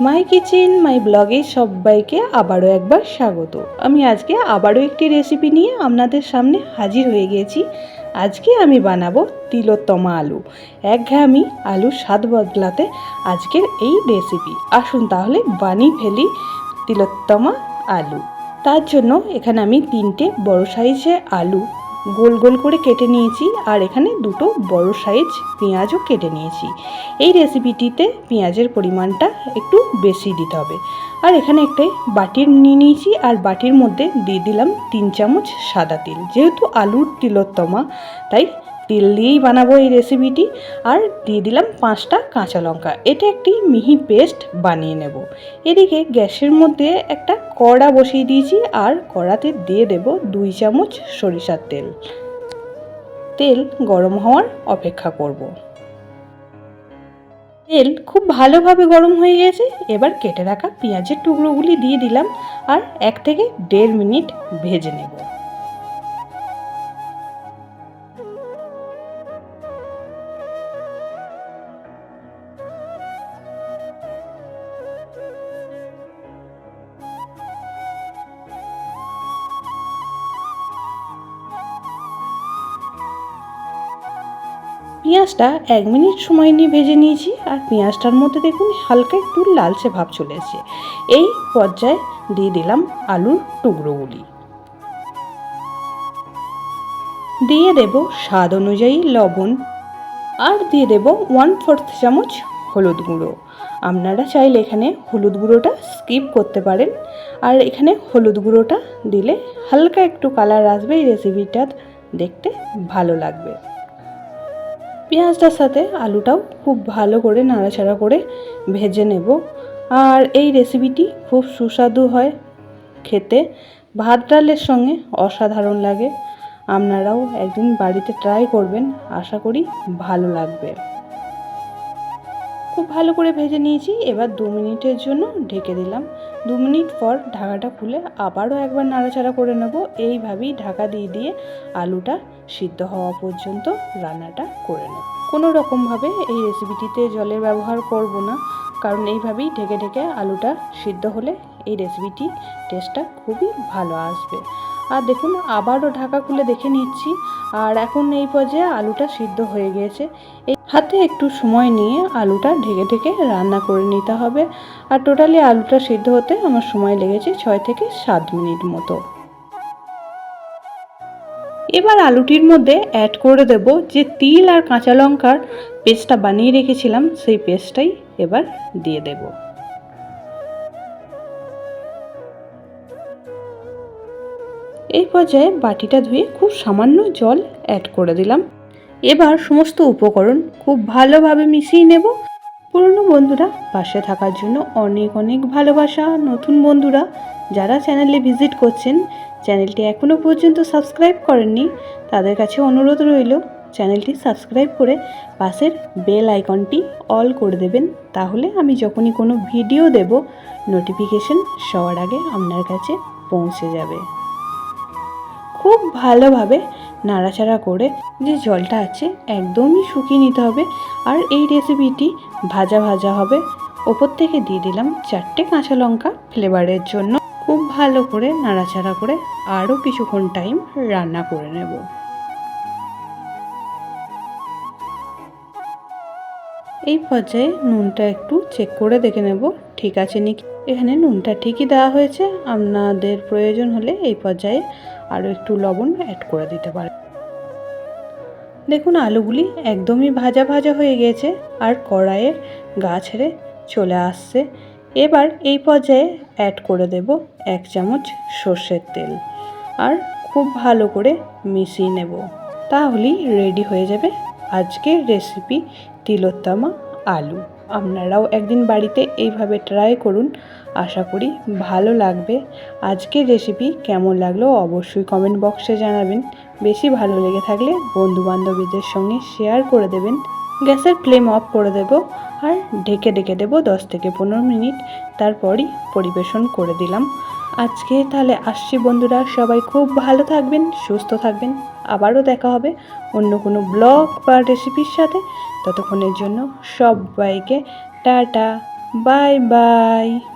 মাই kitchen, মাই ব্লগে সবাইকে আবারও একবার স্বাগত। আমি আজকে আবারও একটি রেসিপি নিয়ে আপনাদের সামনে হাজির হয়ে গেছি। আজকে আমি বানাবো তিলোত্তমা আলু। একঘেয়েমি আলু স্বাদ বদলাতে আজকের এই রেসিপি আসুন তাহলে বানিয়ে ফেলি তিলোত্তমা আলু। তার জন্য এখানে আমি তিনটে বড় সাইজের আলু গোল গোল করে কেটে নিয়েছি আর এখানে দুটো বড় সাইজ পেঁয়াজও কেটে নিয়েছি। এই রেসিপিটিতে পেঁয়াজের পরিমাণটা একটু বেশি দিতে হবে। আর এখানে একটাই বাটির নিয়ে নিয়েছি আর বাটির মধ্যে দিয়ে দিলাম তিন চামচ সাদা তিল। যেহেতু আলুর তিলোত্তমা, তাই তেল দিয়েই বানাবো এই রেসিপিটি আর দিয়ে দিলাম পাঁচটা কাঁচা লঙ্কা। এটা একটি মিহি পেস্ট বানিয়ে নেব। এদিকে গ্যাসের মধ্যে একটা কড়া বসিয়ে দিয়েছি আর কড়াতে দিয়ে দেব দুই চামচ সরিষার তেল। তেল গরম হওয়ার অপেক্ষা করব। তেল খুব ভালোভাবে গরম হয়ে গেছে। এবার কেটে রাখা পেঁয়াজের টুকরোগুলি দিয়ে দিলাম আর এক থেকে দেড় মিনিট ভেজে নেব। পেঁয়াজটা এক মিনিট সময় নিয়ে ভেজে নিয়েছি আর পেঁয়াজটার মধ্যে দেখুন হালকা একটু লালচে ভাব চলে এসেছে। এই পর্যায়ে দিয়ে দিলাম আলুর টুকরোগুলি দিয়ে দেব স্বাদ অনুযায়ী লবণ আর দিয়ে দেব ওয়ান ফোর্থ চামচ হলুদ গুঁড়ো। আপনারা চাইলে এখানে হলুদ গুঁড়োটা স্কিপ করতে পারেন আর এখানে হলুদ গুঁড়োটা দিলে হালকা একটু কালার আসবে, এই রেসিপিটা দেখতে ভালো লাগবে। পেঁয়াজটার সাথে আলুটাও খুব ভালো করে নাড়াচাড়া করে ভেজে নেব। আর এই রেসিপিটি খুব সুস্বাদু হয় খেতে। ভাত ডালের সঙ্গে অসাধারণ লাগে। আপনারাও একদিন বাড়িতে ট্রাই করবেন। আশা করি ভালো লাগবে। খুব ভালো করে ভেজে নিয়েছি। এবার দু মিনিটের জন্য ঢেকে দিলাম। দু মিনিট পর ঢাকাটা খুলে আবারও একবার নাড়াচাড়া করে নেব। এইভাবেই ঢাকা দিয়ে দিয়ে আলুটা সিদ্ধ হওয়া পর্যন্ত রান্নাটা করে নেব। কোনো রকমভাবে এই রেসিপিটিতে জলের ব্যবহার করব না, কারণ এইভাবেই ঢেকে ঢেকে আলুটা সিদ্ধ হলে এই রেসিপিটি টেস্টটা খুবই ভালো আসবে। আর দেখুন, আবারও ঢাকা খুলে দেখে নিচ্ছি। আর এখন এই পর্যায়ে আলুটা সিদ্ধ হয়ে গিয়েছে। এই হাতে একটু সময় নিয়ে আলুটা ঢেকে ঢেকে রান্না করে নিতে হবে। আর টোটালি আলুটা সিদ্ধ হতে আমার সময় লেগেছে ছয় থেকে সাত মিনিট মতো। এবার আলুটির মধ্যে অ্যাড করে দেব যে তিল আর কাঁচা লঙ্কার পেস্টটা বানিয়ে রেখেছিলাম, সেই পেস্টটাই এবার দিয়ে দেব। এই পর্যায়ে বাটিটা ধুয়ে খুব সামান্য জল অ্যাড করে দিলাম। এবার সমস্ত উপকরণ খুব ভালোভাবে মিশিয়ে নেব। পুরনো বন্ধুরা পাশে থাকার জন্য অনেক অনেক ভালোবাসা নতুন বন্ধুরা যারা চ্যানেলে ভিজিট করছেন, চ্যানেলটি এখনও পর্যন্ত সাবস্ক্রাইব করেননি, তাদের কাছে অনুরোধ রইল চ্যানেলটি সাবস্ক্রাইব করে পাশের বেল আইকনটি অল করে দেবেন। তাহলে আমি যখনই কোনো ভিডিও দেব, নোটিফিকেশন সবার আগে আপনার কাছে পৌঁছে যাবে। খুব ভালোভাবে নাড়াচাড়া করে যে জলটা আছে একদমই শুকিয়ে নিতে হবে। আর এই রেসিপিটি ভাজা ভাজা হবে। ওপর থেকে দিয়ে দিলাম চারটে কাঁচা লঙ্কা ফ্লেভারের জন্য। খুব ভালো করে নাড়াচাড়া করে আরও কিছুক্ষণ টাইম রান্না করে নেব। এই পর্যায়ে নুনটা একটু চেক করে দেখে নেব। ঠিক আছে নাকি? এখানে নুনটা ঠিকই দেওয়া হয়েছে। আপনাদের প্রয়োজন হলে এই পর্যায়ে আরও একটু লবণ অ্যাড করে দিতে পারেন। দেখুন, আলুগুলি একদমই ভাজা ভাজা হয়ে গেছে আর কড়াইয়ের গা ছেড়ে চলে আসছে। এবার এই পর্যায়ে অ্যাড করে দেব এক চামচ সর্ষের তেল আর খুব ভালো করে মিশিয়ে নেব। তাহলেই রেডি হয়ে যাবে আজকের রেসিপি তিলোত্তমা আলু। আপনারাও একদিন বাড়িতে এইভাবে ট্রাই করুন। আশা করি ভালো লাগবে। আজকের রেসিপি কেমন লাগল অবশ্যই কমেন্ট বক্সে জানাবেন। বেশি ভালো লেগে থাকলে বন্ধুবান্ধবীদের সঙ্গে শেয়ার করে দেবেন। গ্যাসের ফ্লেম অফ করে দেব আর ঢেকে ঢেকে দেব দশ থেকে পনেরো মিনিট। তারপরই পরিবেশন করে দিলাম। আজকে তাহলে আসছি বন্ধুরা, সবাই খুব ভালো থাকবেন, সুস্থ থাকবেন। আবারও দেখা হবে অন্য কোনো ব্লগ বা রেসিপির সাথে। ততক্ষণের জন্য সবাইকে টাটা, বাই বাই।